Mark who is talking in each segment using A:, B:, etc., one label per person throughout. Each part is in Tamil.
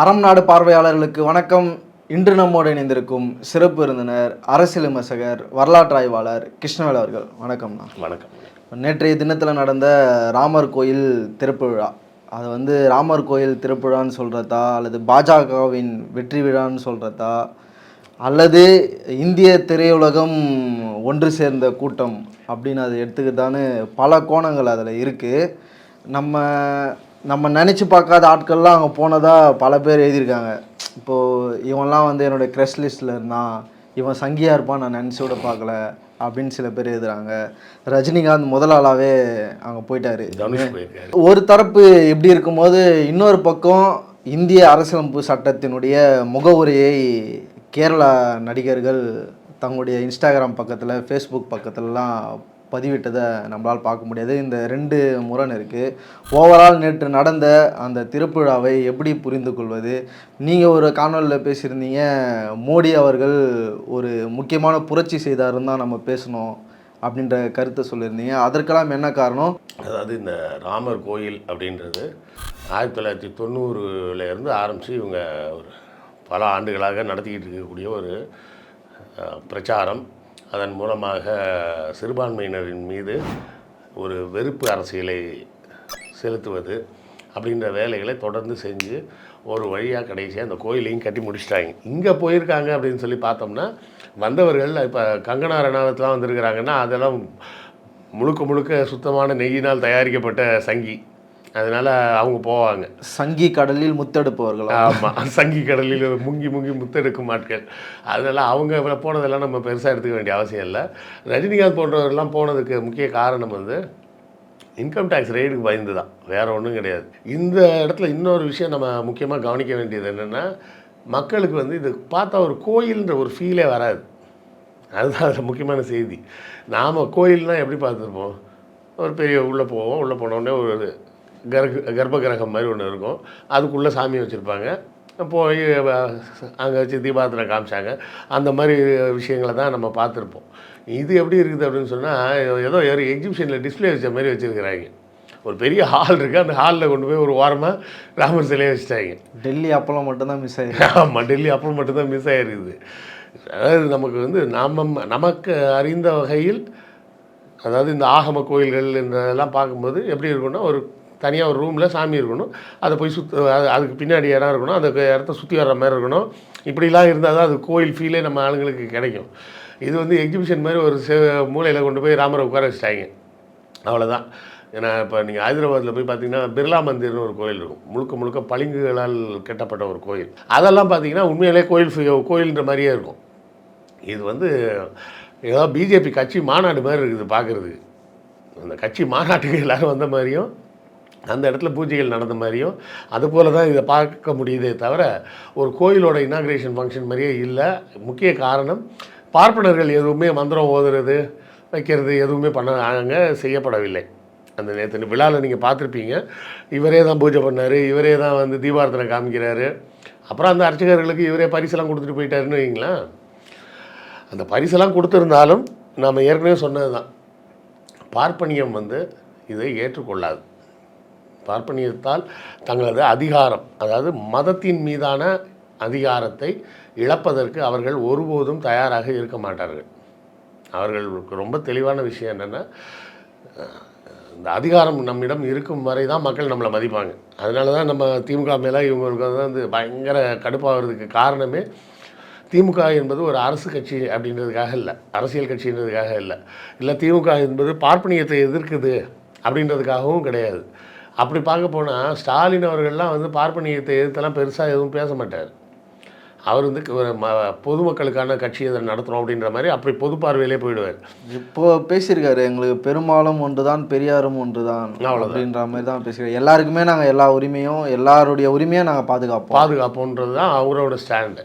A: அறம் நாடு பார்வையாளர்களுக்கு வணக்கம். இன்று நம்மோடு இணைந்திருக்கும் சிறப்பு விருந்தினர் அரசியல் விமர்சகர் வரலாற்று ஆய்வாளர் கிருஷ்ணவேல் அவர்கள். வணக்கம்ண்ணா
B: வணக்கம்.
A: நேற்றைய தினத்தில் நடந்த ராமர் கோயில் திறப்பு விழா. அது வந்து ராமர் கோயில் திறப்பு விழான்னு சொல்கிறதா அல்லது பாஜகவின் வெற்றி விழான்னு சொல்கிறதா அல்லது இந்திய திரையுலகம் ஒன்று சேர்ந்த கூட்டம் அப்படின்னு அதை எடுத்துக்கிட்டான்னு பல கோணங்கள் அதில் இருக்குது நம்ம நம்ம நினச்சி பார்க்காத ஆட்கள்லாம் அங்கே போனதாக பல பேர் எழுதியிருக்காங்க. இப்போது இவன்லாம் வந்து என்னுடைய க்ரெஷ் லிஸ்ட்டில் இருந்தான். இவன் சங்கியாக இருப்பான் நான் நினச்சி கூட பார்க்கல அப்படின்னு சில பேர் எழுதுறாங்க. ரஜினிகாந்த் முதல் ஆளாகவே அங்கே போயிட்டாரு. ஒரு தரப்பு இப்படி இருக்கும்போது இன்னொரு பக்கம் இந்திய அரசியலமைப்பு சட்டத்தினுடைய முகவுரையை கேரளா நடிகர்கள் தங்களுடைய இன்ஸ்டாகிராம் பக்கத்தில் ஃபேஸ்புக் பக்கத்துலலாம் பதிவிட்டதை நம்மளால் பார்க்க முடியாது. இந்த ரெண்டு முரண் இருக்குது ஓவரால் நேற்று நடந்த அந்த திருப்புழாவை எப்படி புரிந்து கொள்வது? நீங்கள் ஒரு காணொலியில் பேசியிருந்தீங்க. மோடி அவர்கள் ஒரு முக்கியமான புரட்சி செய்தாருன்னு தான் நம்ம பேசணும் அப்படின்ற கருத்தை சொல்லியிருந்தீங்க. அதற்கெல்லாம் என்ன காரணம்?
B: அதாவது இந்த ராமர் கோயில் அப்படின்றது ஆயிரத்தி தொள்ளாயிரத்தி தொண்ணூறுலேருந்து ஆரம்பித்து இவங்க ஒரு பல ஆண்டுகளாக நடத்திக்கிட்டு இருக்கக்கூடிய ஒரு பிரச்சாரம். அதன் மூலமாக சிறுபான்மையினரின் மீது ஒரு வெறுப்பு அரசியலை செலுத்துவது அப்படின்ற வேலைகளை தொடர்ந்து செஞ்சு ஒரு வழியாக கடைசியாக அந்த கோயிலையும் கட்டி முடிச்சிட்டாங்க. இங்கே போயிருக்காங்க அப்படின்னு சொல்லி பார்த்தோம்னா வந்தவர்கள் இப்போ கங்கனா ரணாவத்லாம் வந்திருக்கிறாங்கன்னா அதெல்லாம் முழுக்க முழுக்க சுத்தமான நெய்யினால் தயாரிக்கப்பட்ட சங்கி. அதனால் அவங்க போவாங்க.
A: சங்கி கடலில் முத்தெடுப்பவர்களா?
B: ஆமாம் சங்கி கடலில் முங்கி முங்கி முத்தெடுக்கும் ஆட்கள். அதனால் அவங்க போனதெல்லாம் நம்ம பெருசாக எடுத்துக்க வேண்டிய அவசியம் இல்லை. ரஜினிகாந்த் போன்றவர்கள்லாம் போனதுக்கு முக்கிய காரணம் வந்து இன்கம் டேக்ஸ் ரெய்டுக்கு பயந்து தான். வேறு ஒன்றும் கிடையாது. இந்த இடத்துல இன்னொரு விஷயம் நம்ம முக்கியமாக கவனிக்க வேண்டியது என்னென்னா மக்களுக்கு வந்து இது பார்த்தா ஒரு கோயில்ன்ற ஒரு ஃபீலே வராது. அதுதான் அதில் முக்கியமான செய்தி. நாம் கோயில்னால் எப்படி பார்த்துருப்போம்? ஒரு பெரிய உள்ளே போவோம் உள்ளே போனோடனே ஒரு கர்ப்ப கர்ப்ப கிரகம் மாதிரி ஒன்று இருக்கும். அதுக்குள்ளே சாமி வச்சுருப்பாங்க. போய் அங்கே வச்சு தீபாரத்தனை காமிச்சாங்க. அந்த மாதிரி விஷயங்களை தான் நம்ம பார்த்துருப்போம். இது எப்படி இருக்குது அப்படின்னு சொன்னால் ஏதோ ஒரு எக்ஸிபிஷனில் டிஸ்ப்ளே வச்ச மாதிரி வச்சுருக்கிறாங்க. ஒரு பெரிய ஹால் இருக்குது அந்த ஹாலில் கொண்டு போய் ஒரு வாரமாக ராமர் சிலையை வச்சுட்டாங்க.
A: டெல்லி அப்பளம் மட்டும்தான் மிஸ் ஆயிருக்கு.
B: ஆமாம் டெல்லி அப்போ மட்டும்தான் மிஸ் ஆகிருக்குது அதாவது நமக்கு வந்து நாம நமக்கு அறிந்த வகையில் அதாவது இந்த ஆகம கோயில்கள் இதெல்லாம் பார்க்கும்போது எப்படி இருக்கும்னா ஒரு தனியாக ஒரு ரூமில் சாமி இருக்கணும். அதை போய் சுத்த அதுக்கு பின்னாடி இடம் இருக்கணும். அந்த இடத்த சுற்றி வர்ற மாதிரி இருக்கணும். இப்படிலாம் இருந்தால் தான் அது கோயில் ஃபீலே நம்ம ஆளுங்களுக்கு கிடைக்கும். இது வந்து எக்ஸிபிஷன் மாதிரி ஒரு மூலையில் கொண்டு போய் ராமரை உட்கார வச்சிட்டாங்க. அவ்வளோதான் ஏன்னா இப்போ நீங்கள் ஹைதராபாத்தில் போய் பார்த்தீங்கன்னா பிர்லா மந்திர்னு ஒரு கோயில் இருக்கும். முழுக்க முழுக்க பளிங்குகளால் கட்டப்பட்ட ஒரு கோயில். அதெல்லாம் பார்த்தீங்கன்னா உண்மையிலே கோயில் கோயில்ன்ற மாதிரியே இருக்கும். இது வந்து ஏதோ பிஜேபி கட்சி மாநாடு மாதிரி இருக்குது பார்க்குறதுக்கு அந்த கட்சி மாநாட்டுக்கு எல்லோரும் வந்த மாதிரியும் அந்த இடத்துல பூஜைகள் நடந்த மாதிரியும் அதுபோல் தான் இதை பார்க்க முடியுதே தவிர ஒரு கோயிலோட இனாக்ரேஷன் ஃபங்க்ஷன் மாதிரியே இல்லை. முக்கிய காரணம் பார்ப்பனர்கள் எதுவுமே மந்திரம் ஓதுறது வைக்கிறது எதுவுமே பண்ண அங்கே செய்யப்படவில்லை. அந்த நேற்று விழாவில் நீங்கள் பார்த்துருப்பீங்க. இவரே தான் பூஜை பண்ணார் இவரே தான் வந்து தீபாரத்தனை காமிக்கிறாரு. அப்புறம் அந்த அர்ச்சகர்களுக்கு இவரே பரிசெல்லாம் கொடுத்துட்டு போயிட்டாருன்னு வைங்களேன் அந்த பரிசெல்லாம் கொடுத்துருந்தாலும் நாம் ஏற்கனவே சொன்னது தான் பார்ப்பனியம் வந்து இதை ஏற்றுக்கொள்ளாது. பார்ப்பனியத்தால் தங்களது அதிகாரம் அதாவது மதத்தின் மீதான அதிகாரத்தை இழப்பதற்கு அவர்கள் ஒருபோதும் தயாராக இருக்க மாட்டார்கள். அவர்களுக்கு ரொம்ப தெளிவான விஷயம் என்னென்னா இந்த அதிகாரம் நம்மிடம் இருக்கும் வரை தான் மக்கள் நம்மளை மதிப்பாங்க. அதனால தான் நம்ம திமுக மேலே இவங்களுக்கு வந்து பயங்கர கடுப்பாகிறதுக்கு காரணமே திமுக என்பது ஒரு அரசு கட்சி அப்படின்றதுக்காக இல்லை அரசியல் கட்சின்றதுக்காக இல்லை. இல்லை திமுக என்பது பார்ப்பனியத்தை எதிர்க்குது அப்படின்றதுக்காகவும் கிடையாது. அப்படி பார்க்க போனால் ஸ்டாலின் அவர்கள்லாம் வந்து பார்ப்பனியத்தை எதிர்த்தெல்லாம் பெருசாக எதுவும் பேச மாட்டார். அவர் வந்து பொதுமக்களுக்கான கட்சி இதை நடத்துகிறோம் அப்படின்ற மாதிரி அப்படி பொது பார்வையிலே போயிடுவார்.
A: இப்போ பேசியிருக்காரு எங்களுக்கு பெரும்பாலும் ஒன்றுதான் பெரியாரும் ஒன்றுதான்
B: அவ்வளவுதான்.
A: அப்படின்ற மாதிரி தான் பேசியிருக்காரு. எல்லாருக்குமே நாங்கள் எல்லா உரிமையும் எல்லாருடைய உரிமையும் நாங்கள் பாதுகாப்போம்.
B: பாதுகாப்போன்றது தான் அவரோட ஸ்டாண்டு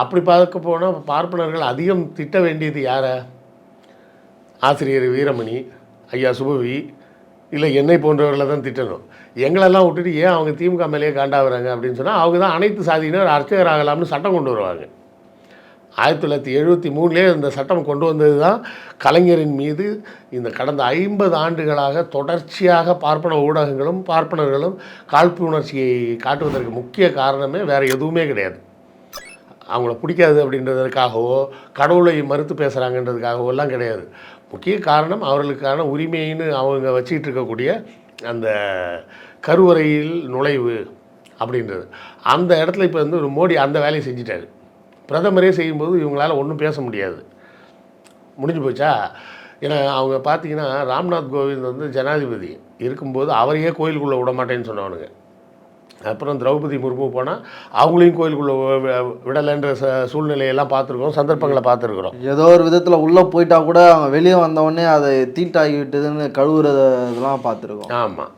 B: அப்படி பார்க்க போனால் பார்ப்பனர்கள் அதிகம் திட்ட வேண்டியது யாரை? ஆசிரியர் வீரமணி ஐயா சுபவி இல்லை என்னை போன்றவர்களை தான் திட்டணும். எங்களெல்லாம் விட்டுட்டு ஏன் அவங்க திமுக மேலேயே காண்டாகிறாங்க அப்படின்னு சொன்னால் அவங்க தான் அனைத்து சாதியினர் அர்ச்சகர் ஆகலாம்னு சட்டம் கொண்டு வருவாங்க. ஆயிரத்தி தொள்ளாயிரத்தி எழுபத்தி மூணுலேயே இந்த சட்டம் கொண்டு வந்தது தான் கலைஞரின் மீது இந்த கடந்த ஐம்பது ஆண்டுகளாக தொடர்ச்சியாக பார்ப்பன ஊடகங்களும் பார்ப்பனர்களும் காழ்ப்புணர்ச்சியை காட்டுவதற்கு முக்கிய காரணமே வேறு எதுவுமே கிடையாது. அவங்கள பிடிக்காது அப்படின்றதுக்காகவோ கடவுளை மறுத்து பேசுகிறாங்கன்றதுக்காகவோ எல்லாம் கிடையாது. முக்கிய காரணம் அவர்களுக்கான உரிமைன்னு அவங்க வச்சுக்கிட்டு இருக்கக்கூடிய அந்த கருவறையில் நுழைவு அப்படின்றது. அந்த இடத்துல இப்போ வந்து ஒரு மோடி அந்த வேலையை செஞ்சிட்டாரு. பிரதமரே செய்யும்போது இவங்களால ஒன்றும் பேச முடியாது. முடிஞ்சு போச்சா? ஏன்னா அவங்க பார்த்தீங்கன்னா ராம்நாத் கோவிந்த் வந்து ஜனாதிபதி. இருக்கும்போது அவரையே கோயிலுக்குள்ளே விட மாட்டேன்னு சொன்னவனுங்க. அப்புறம் திரௌபதி முர்மு போனால் அவங்களையும் கோயிலுக்குள்ளே விடலைன்ற ச சூழ்நிலையெல்லாம் பார்த்துருக்கோம் சந்தர்ப்பங்களை பார்த்துருக்குறோம்.
A: ஏதோ ஒரு விதத்தில் உள்ளே போயிட்டா கூட அவங்க வெளியே வந்தவொடனே அதை தீட்டாகி விட்டதுன்னு கழுவுறது இதெல்லாம் பார்த்துருக்கோம்.
B: ஆமாம்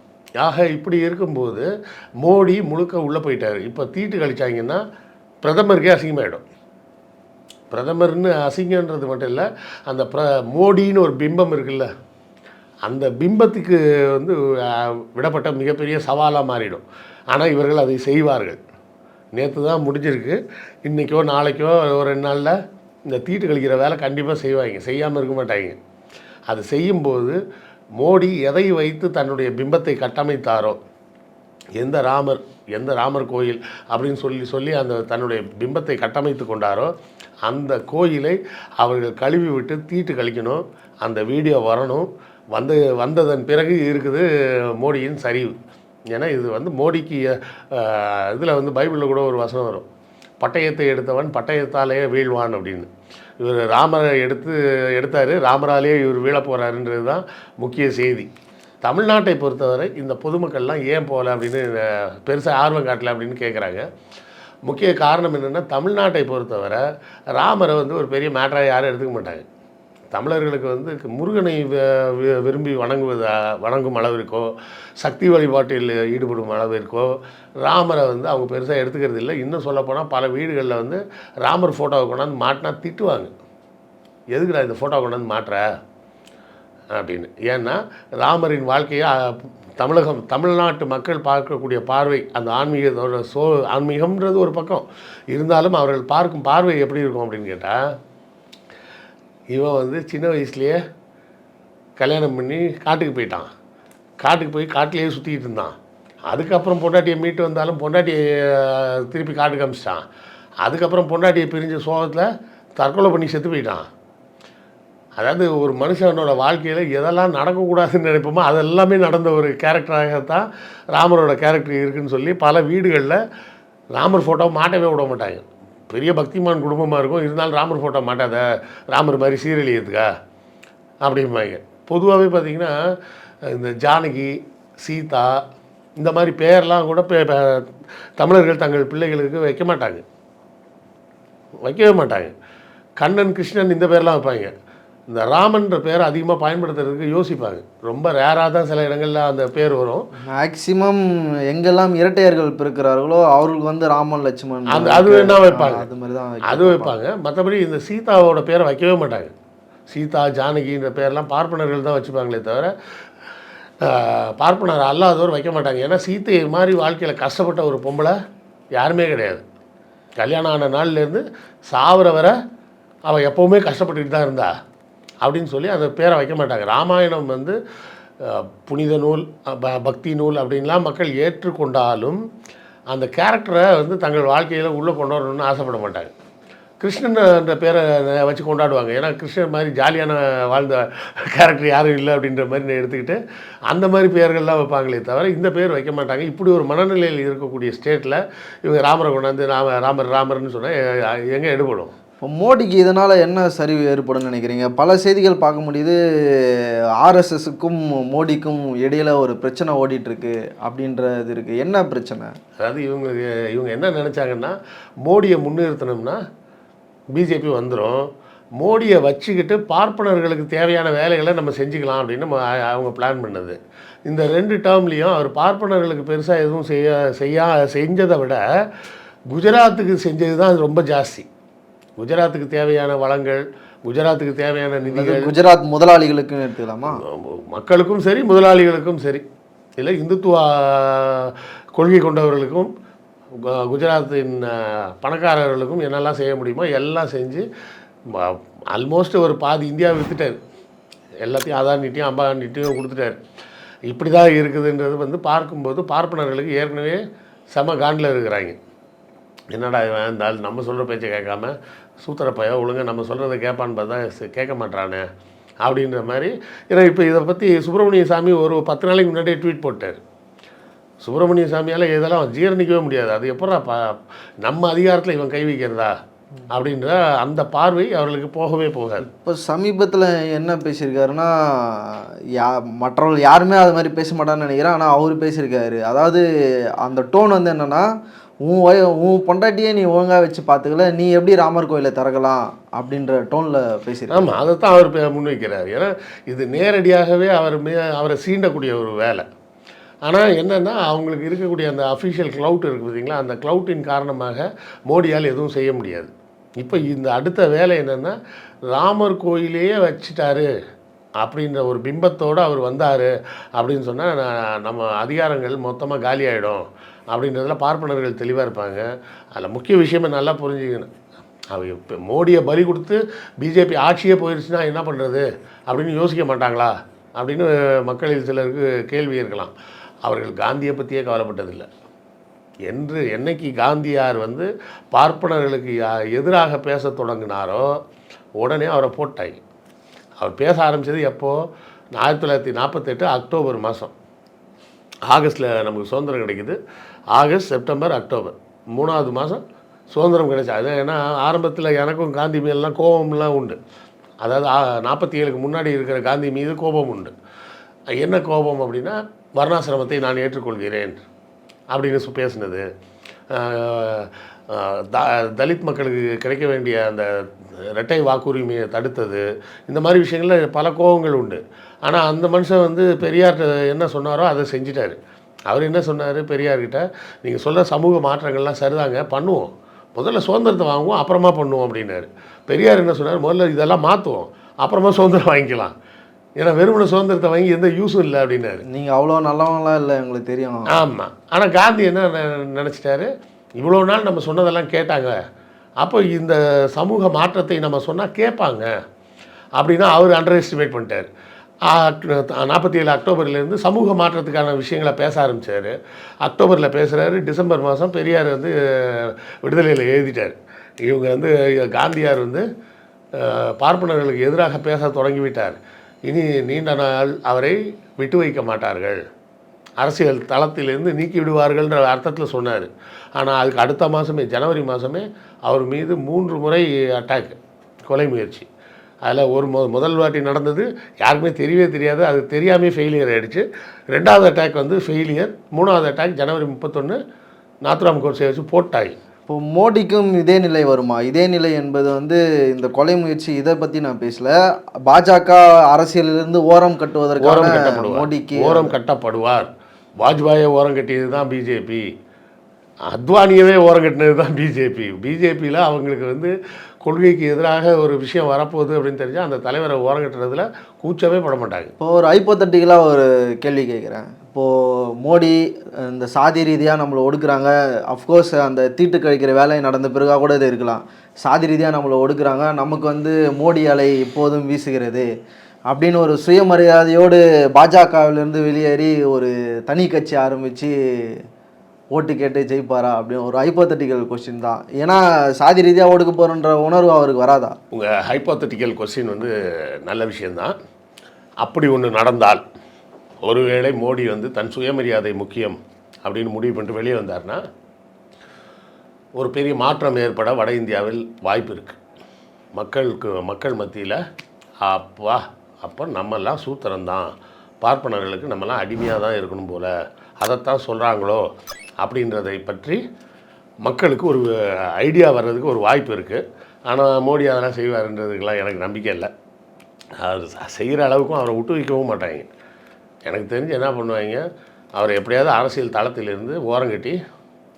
B: ஆக இப்படி இருக்கும்போது மோடி முழுக்க உள்ளே போயிட்டார். இப்போ தீட்டு கழிச்சாங்கன்னா பிரதமருக்கே அசிங்கமாயிடும். பிரதமர்னு அசிங்கன்றது மட்டும் இல்லை அந்த பிர மோடின்னு ஒரு பிம்பம் இருக்குல்ல அந்த பிம்பத்துக்கு வந்து விடப்பட்ட மிகப்பெரிய சவாலாக மாறிடும். ஆனால் இவர்கள் அதை செய்வார்கள். நேற்று தான் முடிஞ்சிருக்கு. இன்றைக்கோ நாளைக்கோ ஒரு ரெண்டு நாளில் இந்த தீட்டு கழிக்கிற வேலை கண்டிப்பாக செய்வாங்க. செய்யாமல் இருக்க மாட்டாங்க. அது செய்யும்போது மோடி எதை வைத்து தன்னுடைய பிம்பத்தை கட்டமைத்தாரோ எந்த ராமர் எந்த ராமர் கோயில் அப்படின்னு சொல்லி சொல்லி அந்த தன்னுடைய பிம்பத்தை கட்டமைத்து கொண்டாரோ அந்த கோயிலை அவர்கள் கழுவி விட்டு தீட்டு கழிக்கணும். அந்த வீடியோ வரணும். வந்து வந்ததன் பிறகு இருக்குது மோடியின் சரிவு. ஏன்னா இது வந்து மோடிக்கு இதில் வந்து பைபிளில் கூட ஒரு வசனம் வரும். பட்டயத்தை எடுத்தவன் பட்டயத்தாலேயே வீழ்வான் அப்படின்னு. இவர் ராமரை எடுத்து எடுத்தார் ராமராலேயே இவர் வீழ போகிறாருன்றது தான் முக்கிய செய்தி. தமிழ்நாட்டை பொறுத்தவரை இந்த பொதுமக்கள்லாம் ஏன் போகல அப்படின்னு பெருசாக ஆர்வம் காட்டல அப்படின்னு கேட்குறாங்க முக்கிய காரணம் என்னென்னா தமிழ்நாட்டை பொறுத்தவரை ராமரை வந்து ஒரு பெரிய மேட்டராக யாரும் எடுத்துக்க மாட்டாங்க. தமிழர்களுக்கு வந்து முருகனை விரும்பி வணங்குவதா வணங்கும் அளவிற்கோ சக்தி வழிபாட்டில் ஈடுபடும் அளவிற்கோ ராமரை வந்து அவங்க பெருசாக எடுத்துக்கிறது இல்லை. இன்னும் சொல்லப்போனால் பல வீடுகளில் வந்து ராமர் ஃபோட்டோவை கொண்டாந்து மாட்டினா திட்டுவாங்க. எதுக்குடா இந்த ஃபோட்டோ கொண்டாந்து மாட்டுற? அப்படின்னு. ஏன்னா ராமரின் வாழ்க்கையை தமிழகம் தமிழ்நாட்டு மக்கள் பார்க்கக்கூடிய பார்வை அந்த ஆன்மீகத்தோட சோ ஆன்மீகம்ன்றது ஒரு பக்கம். இருந்தாலும் அவர்கள் பார்க்கும் பார்வை எப்படி இருக்கும் அப்படின்னு கேட்டால் இவன் வந்து சின்ன வயசுலேயே கல்யாணம் பண்ணி காட்டுக்கு போயிட்டான். காட்டுக்கு போய் காட்டிலேயே சுற்றிக்கிட்டு இருந்தான். அதுக்கப்புறம் பொண்டாட்டியை மீட்டு வந்தாலும் பொண்டாட்டியை திருப்பி காட்டுக்கு அமிச்சிட்டான். அதுக்கப்புறம் பொண்டாட்டியை பிரிஞ்ச சோகத்தில் தற்கொலை பண்ணி செத்து போயிட்டான். அதாவது ஒரு மனுஷனோட வாழ்க்கையில் எதெல்லாம் நடக்கக்கூடாதுன்னு நினைப்போமோ அதெல்லாமே நடந்த ஒரு கேரக்டராகத்தான் ராமரோட கேரக்டர் இருக்குன்னு சொல்லி பல வீடுகளில் ராமர் ஃபோட்டோ மாட்டவே விட மாட்டாங்க. பெரிய பக்திமான் குடும்பமாக இருக்கும். இருந்தாலும் ராமர் ஃபோட்டோ மாட்டாத. ராமர் மாதிரி சீரழியதுக்கா அப்படிம்பாங்க. பொதுவாகவே பார்த்தீங்கன்னா இந்த ஜானகி சீதா இந்த மாதிரி பேர்லாம் கூட பே- தமிழர்கள் தங்கள் பிள்ளைகளுக்கு வைக்க மாட்டாங்க. வைக்கவே மாட்டாங்க. கண்ணன் கிருஷ்ணன் இந்த பேர்லாம் வைப்பாங்க. இந்த ராமன்ற பேரை அதிகமாக பயன்படுத்துறதுக்கு யோசிப்பாங்க. ரொம்ப ரேராக தான் சில இடங்களில் அந்த பேர் வரும்.
A: மேக்சிமம் எங்கெல்லாம் இரட்டையர்கள் பிறக்கிறார்களோ அவர்களுக்கு வந்து ராமன் லட்சுமணன்
B: அந்த- அது வேணா வைப்பாங்க.
A: அது மாதிரி தான்
B: அது வைப்பாங்க. மற்றபடி இந்த சீதாவோட பேரை வைக்கவே மாட்டாங்க. சீதா ஜானகின்ற பேர்லாம் பார்ப்பனர்கள் தான் வச்சுப்பாங்களே தவிர பார்ப்பனர் அல்லாதவர் வைக்க மாட்டாங்க. ஏன்னா சீத்தை மாதிரி வாழ்க்கையில் கஷ்டப்பட்ட ஒரு பொம்பளை யாருமே கிடையாது. கல்யாணம் ஆன நாள்லேருந்து சாவர வரை அவள் எப்போவுமே கஷ்டப்பட்டுக்கிட்டு தான் இருந்தா. அப்படின்னு சொல்லி அந்த பேரை வைக்க மாட்டாங்க. ராமாயணம் வந்து புனித நூல் ப- பக்தி நூல் அப்படின்லாம் மக்கள் ஏற்றுக்கொண்டாலும் அந்த கேரக்டரை வந்து தங்கள் வாழ்க்கையில் உள்ளே கொண்டு வரணும்னு ஆசைப்பட மாட்டாங்க. கிருஷ்ணன் என்ற பேரை வச்சு கொண்டாடுவாங்க. ஏன்னா கிருஷ்ணன் மாதிரி ஜாலியான வாழ்ந்த கேரக்டர் யாரும் இல்லை அப்படின்ற மாதிரி நான் எடுத்துக்கிட்டு அந்த மாதிரி பேர்கள்லாம் வைப்பாங்களே தவிர இந்த பேர் வைக்க மாட்டாங்க. இப்படி ஒரு மனநிலையில் இருக்கக்கூடிய ஸ்டேட்டில் இவங்க ராமரை கொண்டாந்து ராம ராமர் ராமர்னு சொன்னால் எங்கே எடுபடும்?
A: இப்போ மோடிக்கு இதனால் என்ன சரிவு ஏற்படும்னு நினைக்கிறீங்க? பல செய்திகள் பார்க்க முடியுது. ஆர்எஸ்எஸுக்கும் மோடிக்கும் இடையில ஒரு பிரச்சனை ஓடிட்டுருக்கு அப்படின்றது இருக்குது என்ன பிரச்சனை?
B: அதாவது இவங்க இவங்க என்ன நினச்சாங்கன்னா மோடியை முன்னிறுத்தணும்னா பிஜேபி வந்துடும் மோடியை வச்சுக்கிட்டு பார்ப்பனர்களுக்கு தேவையான வேலைகளை நம்ம செஞ்சுக்கலாம் அப்படின்னு அவங்க பிளான் பண்ணது. இந்த ரெண்டு டேர்ம்லேயும் அவர் பார்ப்பனர்களுக்கு பெருசாக எதுவும் செய்ய செய்யா செஞ்சதை விட குஜராத்துக்கு செஞ்சது தான் ரொம்ப ஜாஸ்தி. குஜராத்துக்கு தேவையான வளங்கள் குஜராத்துக்கு தேவையான நிதிகள்.
A: குஜராத் முதலாளிகளுக்குன்னு எடுத்துக்கலாமா?
B: மக்களுக்கும் சரி முதலாளிகளுக்கும் சரி. இல்லை இந்துத்துவ கொள்கை கொண்டவர்களுக்கும் குஜராத்தின் பணக்காரர்களுக்கும் என்னெல்லாம் செய்ய முடியுமோ எல்லாம் செஞ்சு ஆல்மோஸ்ட் ஒரு பாதி இந்தியாவை விற்றுட்டார் எல்லாத்தையும் அதானிட்டையும் அம்பானிட்டையும் கொடுத்துட்டாரு. இப்படி தான் இருக்குதுன்றது வந்து பார்க்கும்போது பார்ப்பனர்களுக்கு ஏற்கனவே செம காண்டில் இருக்கிறாங்க. என்னடா இவன் இந்த ஆள் நம்ம சொல்கிற பேச்சை கேட்காம சூத்திர ஒழுங்காக நம்ம சொல்கிறத கேட்பான்னு பார்த்தா கேட்க மாட்டானே அப்படின்ற மாதிரி. ஏன்னா இப்போ இதை பற்றி சுப்பிரமணிய சாமி ஒரு பத்து நாளைக்கு முன்னாடியே ட்வீட் போட்டார். சுப்பிரமணிய சாமியால் இதெல்லாம் ஜீரணிக்கவே முடியாது. அது எப்படா பா நம்ம அதிகாரத்தில் இவன் கை வைக்கிறதா அப்படின்ற அந்த பார்வை அவர்களுக்கு போகவே போகாது.
A: இப்போ சமீபத்தில் என்ன பேசியிருக்காருன்னா யா மற்றவர்கள் யாருமே அது மாதிரி பேச மாட்டான்னு நினைக்கிறேன். ஆனால் அவர் பேசியிருக்காரு. அதாவது அந்த டோன் வந்து என்னென்னா உன் உன் பொண்டாட்டியே நீ ஒழுங்காக வச்சு பார்த்துக்கல நீ எப்படி ராமர் கோயிலை திறக்கலாம் அப்படின்ற டோனில் பேசியிருக்காரு
B: ஆமாம் அதைத்தான் அவர் பே- முன்வைக்கிறார். ஏன்னா இது நேரடியாகவே அவர் மே அவரை சீண்டக்கூடிய ஒரு வேலை. ஆனால் என்னென்னா அவங்களுக்கு இருக்கக்கூடிய அந்த அஃபிஷியல் க்ளவுட் இருக்குது பார்த்தீங்களா அந்த க்ளவுட்டின் காரணமாக மோடியால் எதுவும் செய்ய முடியாது. இப்போ இந்த அடுத்த வேலை என்னென்னா ராமர் கோயிலையே வச்சுட்டாரு அப்படின்ற ஒரு பிம்பத்தோடு அவர் வந்தார் அப்படின்னு சொன்னால் நம்ம அதிகாரங்கள் மொத்தமாக காலியாயிடும் அப்படின்றதுல பார்ப்பனர்கள் தெளிவாக இருப்பாங்க. அதில் முக்கிய விஷயமே நல்லா புரிஞ்சுக்கணும். அவ இப்போ மோடியை பலி கொடுத்து பிஜேபி ஆட்சியே போயிடுச்சுன்னா என்ன பண்ணுறது அப்படின்னு யோசிக்க மாட்டாங்களா? அப்படின்னு மக்களில் சிலருக்கு கேள்வி இருக்கலாம். அவர்கள் காந்தியை பற்றியே கவலைப்பட்டதில்லை. என்று என்னைக்கு காந்தியார் வந்து பார்ப்பனர்களுக்கு எதிராக பேச தொடங்கினாரோ உடனே அவரை போட்டாங்க அவர் பேச ஆரம்பித்தது எப்போது ஆயிரத்தி தொள்ளாயிரத்தி நாற்பத்தெட்டு அக்டோபர் மாதம் ஆகஸ்ட்டில் நமக்கு சுதந்திரம் கிடைக்குது. August September October. மூணாவது மாதம் சுதந்திரம் கிடைச்சா. அது ஏன்னா ஆரம்பத்தில் எனக்கும் காந்தி மேலாம் கோபம்லாம் உண்டு. அதாவது நாற்பத்தி ஏழுக்கு முன்னாடி இருக்கிற காந்தி மீது கோபம் உண்டு. என்ன கோபம் அப்படின்னா வர்ணாசிரமத்தை நான் ஏற்றுக்கொள்கிறேன் அப்படின்னு பேசினது. த- தலித் மக்களுக்கு கிடைக்க வேண்டிய அந்த இரட்டை வாக்குரிமையை தடுத்தது. இந்த மாதிரி விஷயங்களில் பல கோபங்கள் உண்டு. ஆனால் அந்த மனுஷன் வந்து பெரியார்கிட்ட என்ன சொன்னாரோ அதை செஞ்சிட்டாரு. அவர் என்ன சொன்னார்? பெரியார்கிட்ட நீங்கள் சொல்கிற சமூக மாற்றங்கள்லாம் சரிதாங்க பண்ணுவோம். முதல்ல சுதந்திரத்தை வாங்குவோம் அப்புறமா பண்ணுவோம் அப்படின்னாரு. பெரியார் என்ன சொன்னார்? முதல்ல இதெல்லாம் மாற்றுவோம் அப்புறமா சுதந்திரம் வாங்கிக்கலாம். ஏன்னா வெறுமனை சுதந்திரத்தை வாங்கி எந்த யூஸும் இல்லை அப்படின்னாரு.
A: நீங்கள் அவ்வளோ நல்லவங்களாம் இல்லை எங்களுக்கு தெரியும்.
B: ஆமாம் ஆனால் காந்தி என்ன நினைச்சிட்டாரு? இவ்வளோ நாள் நம்ம சொன்னதெல்லாம் கேட்டாங்க. அப்போ இந்த சமூக மாற்றத்தை நம்ம சொன்னால் கேட்பாங்க. அப்படின்னா அவர் அண்டர் எஸ்டிமேட் பண்ணிட்டார். நாற்பத்தி ஏழு அக்டோபர்லேருந்து சமூக மாற்றத்துக்கான விஷயங்களை பேச ஆரம்பித்தார் அக்டோபரில் பேசுகிறாரு டிசம்பர் மாதம் பெரியார் வந்து விடுதலையில் எழுதிட்டார். இவங்க வந்து காந்தியார் வந்து பார்ப்பனர்களுக்கு எதிராக பேச தொடங்கிவிட்டார். இனி நீண்ட நாள் அவரை விட்டு வைக்க மாட்டார்கள். அரசியல் தளத்திலிருந்து நீக்கி விடுவார்கள்ன்ற அர்த்தத்தில் சொன்னார். ஆனால் அதுக்கு அடுத்த மாதமே ஜனவரி மாதமே அவர் மீது மூன்று முறை அட்டாக் கொலை முயற்சி. அதில் ஒரு மு முதல் வாட்டி நடந்தது யாருக்குமே தெரியவே தெரியாது. அது தெரியாமே ஃபெயிலியர் ஆயிடுச்சு. ரெண்டாவது அட்டாக் வந்து ஃபெயிலியர் மூணாவது அட்டாக் ஜனவரி முப்பத்தொன்று நாத்துராம் கோட்ஸை வச்சு போட்டாய்.
A: இப்போ மோடிக்கும் இதே நிலை வருமா? இதே நிலை என்பது வந்து இந்த கொலை முயற்சி இதை பற்றி நான் பேசல. பாஜக அரசியலிலிருந்து ஓரம்
B: கட்டப்படுவார்.
A: மோடிக்கு
B: ஓரம் கட்டப்படுவார். வாஜ்பாயை ஓரம் கட்டியது தான் பிஜேபி. அத்வானியவே ஓரம் கட்டினது தான் பிஜேபி. பிஜேபியில் அவங்களுக்கு வந்து கொள்கைக்கு எதிராக ஒரு விஷயம் வரப்போகுது அப்படின்னு தெரிஞ்சால் அந்த தலைவரை ஓரங்கட்டுறதுல கூச்சமே பட மாட்டாங்க.
A: இப்போ ஒரு ஐப்போத்தட்டிக்கலாக ஒரு கேள்வி கேட்குறேன். இப்போது மோடி இந்த சாதி ரீதியாக நம்மளை ஒடுக்குறாங்க. அஃப்கோர்ஸ் அந்த தீட்டு கழிக்கிற வேலை நடந்த பிறகாக கூட இது இருக்கலாம். சாதி ரீதியாக நம்மளை ஒடுக்குறாங்க. நமக்கு வந்து மோடி அலை இப்போதும் வீசுகிறது. அப்படின்னு ஒரு சுயமரியாதையோடு பாஜகவிலேருந்து வெளியேறி ஒரு தனி கட்சி ஆரம்பித்து ஓட்டு கேட்டு ஜெயிப்பாரா அப்படின்னு ஒரு ஹைப்போத்தட்டிக்கல் கொஸ்டின் தான். ஏன்னா சாதி ரீதியாக ஓடுக்க போகிறன்ற உணர்வு அவருக்கு வராதா?
B: உங்கள் ஹைப்போத்தட்டிக்கல் கொஸ்டின் வந்து நல்ல விஷயந்தான் அப்படி ஒன்று நடந்தால் ஒருவேளை மோடி வந்து தன் சுயமரியாதை முக்கியம் அப்படின்னு முடிவு பண்ணிட்டு வெளியே வந்தார்னா ஒரு பெரிய மாற்றம் ஏற்பட வட இந்தியாவில் வாய்ப்பு இருக்குது மக்களுக்கு மக்கள் மத்தியில் அப்பா அப்போ நம்மெல்லாம் சூத்திரம்தான். பார்ப்பனர்களுக்கு நம்மலாம் அடிமையாக தான் இருக்கணும் போல். அதைத்தான் சொல்கிறாங்களோ அப்படின்றதை பற்றி மக்களுக்கு ஒரு ஐடியா வர்றதுக்கு ஒரு வாய்ப்பு இருக்குது ஆனால் மோடி அதெல்லாம் செய்வாருன்றதுக்கெல்லாம் எனக்கு நம்பிக்கை இல்லை. அது செய்கிற அளவுக்கும் அவரை விட்டு வைக்கவும் மாட்டாங்க. எனக்கு தெரிஞ்சு என்ன பண்ணுவாங்க அவரை எப்படியாவது அரசியல் தளத்திலிருந்து ஓரங்கட்டி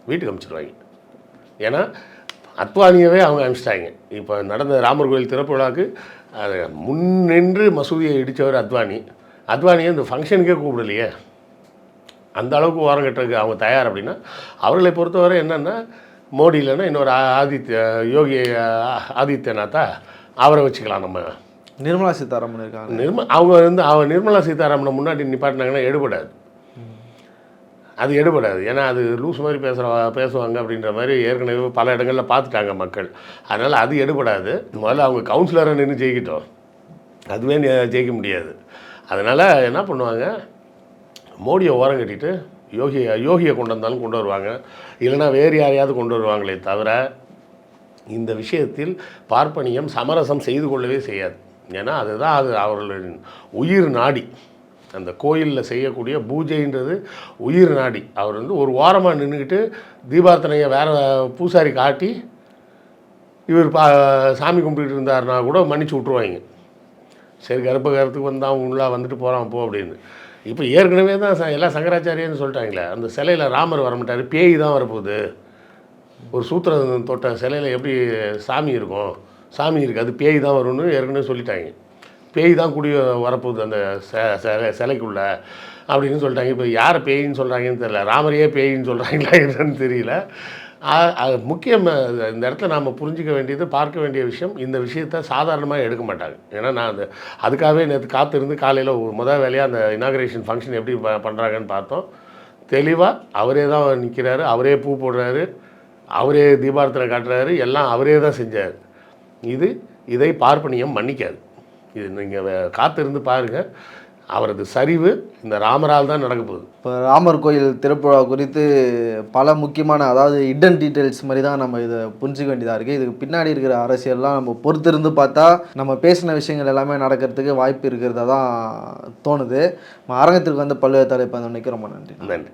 B: வீட்டுக்கு அனுப்பிச்சிடுவாங்க ஏன்னா அத்வானியவே அவங்க அனுப்பிச்சிட்டாங்க இப்போ நடந்த ராமர் கோயில் திறப்பு விழாவுக்கு அது முன்னின்று மசூதியை இடித்தவர் அத்வானி. அத்வானியை இந்த ஃபங்க்ஷனுக்கே கூப்பிடலையே. அந்த அளவுக்கு ஓரம் கட்டுறதுக்கு அவங்க தயார் அப்படின்னா அவர்களை பொறுத்தவரை என்னென்னா மோடி இல்லைன்னா இன்னொரு ஆதித்ய யோகி ஆதித்யநாத்தா அவரை வச்சுக்கலாம் நம்ம.
A: நிர்மலா சீதாராமன் இருக்காங்க.
B: நிர்ம அவங்க வந்து அவன் நிர்மலா சீதாராமனை முன்னாடி நிப்பாட்டினாங்கன்னா எடுபடாது. அது எடுபடாது. ஏன்னா அது லூஸ் மாதிரி பேசுகிற பேசுவாங்க அப்படின்ற மாதிரி ஏற்கனவே பல இடங்களில் பார்த்துட்டாங்க மக்கள். அதனால் அது எடுபடாது. முதல்ல அவங்க கவுன்சிலரை நின்று ஜெயிக்கட்டும். அதுவே ஜெயிக்க முடியாது. அதனால் என்ன பண்ணுவாங்க மோடியை ஓரம் கட்டிட்டு யோகியை யோகியை கொண்டு வந்தாலும் கொண்டு வருவாங்க. இல்லைன்னா வேறு யாரையாவது கொண்டு வருவாங்களே தவிர இந்த விஷயத்தில் பார்ப்பனியம் சமரசம் செய்து கொள்ளவே செய்யாது. ஏன்னா அதுதான் அது அவர்களின் உயிர் நாடி. அந்த கோயிலில் செய்யக்கூடிய பூஜைன்றது உயிர் நாடி. அவர் வந்து ஒரு ஓரமாக நின்றுக்கிட்டு தீபார்த்தனையை வேற பூசாரி காட்டி இவர் பா சாமி கும்பிட்டு இருந்தாருன்னா கூட மன்னிச்சு விட்ருவாங்க சரி கர்ப்பகாரத்துக்கு வந்தான் உள்ளா வந்துட்டு போகிறான் போ அப்படின்னு. இப்போ ஏற்கனவே தான் எல்லாம் சங்கராச்சாரியன்னு சொல்லிட்டாங்களே அந்த சிலையில் ராமர் வரமாட்டார் பேய் தான் வரப்போகுது. ஒரு சூத்திரம் தொட்ட சிலையில் எப்படி சாமி இருக்கும்? சாமி இருக்குது அது பேய் தான் வரும்னு ஏற்கனவே சொல்லிட்டாங்க. பேய் தான் குடி வரப்போகுது அந்த ச- சிலை சிலைக்குள்ளே அப்படின்னு சொல்லிட்டாங்க. இப்போ யார் பேயின்னு சொல்கிறாங்கன்னு தெரியல. ராமரையே பேயின்னு சொல்கிறாங்களா என்னன்னு தெரியல. முக்கியம் இந்த இடத்துல நாம் புரிஞ்சிக்க வேண்டியது பார்க்க வேண்டிய விஷயம் இந்த விஷயத்த சாதாரணமாக எடுக்க மாட்டாங்க. ஏன்னா நான் அந்த அதுக்காகவே நேற்று காத்திருந்து காலையில் முதல் வேலையாக அந்த இனாகிரேஷன் ஃபங்க்ஷன் எப்படி பண்ணுறாங்கன்னு பார்த்தோம். தெளிவாக அவரே தான் நிற்கிறாரு அவரே பூ போடுறாரு அவரே தீபாரத்தனை காட்டுறாரு எல்லாம் அவரே தான் செஞ்சார். இது இதை பார்ப்பனியம் மன்னிக்காது. இது நீங்கள் காத்திருந்து பாருங்கள் அவரது சரிவு இந்த ராமரால் தான் நடக்க போகுது.
A: இப்போ ராமர் கோயில் திருப்புழா குறித்து பல முக்கியமான அதாவது இடன் டீட்டெயில்ஸ் மாதிரி தான் நம்ம இதை புரிஞ்சுக்க வேண்டியதாக இருக்குது இதுக்கு பின்னாடி இருக்கிற அரசியல்லாம் நம்ம பொறுத்திருந்து பார்த்தா நம்ம பேசின விஷயங்கள் எல்லாமே நடக்கிறதுக்கு வாய்ப்பு இருக்கிறதா தான் தோணுது. அரங்கத்திற்கு வந்து பல்வேறு தலைப்பு வந்து ரொம்ப நன்றி.
B: நன்றி.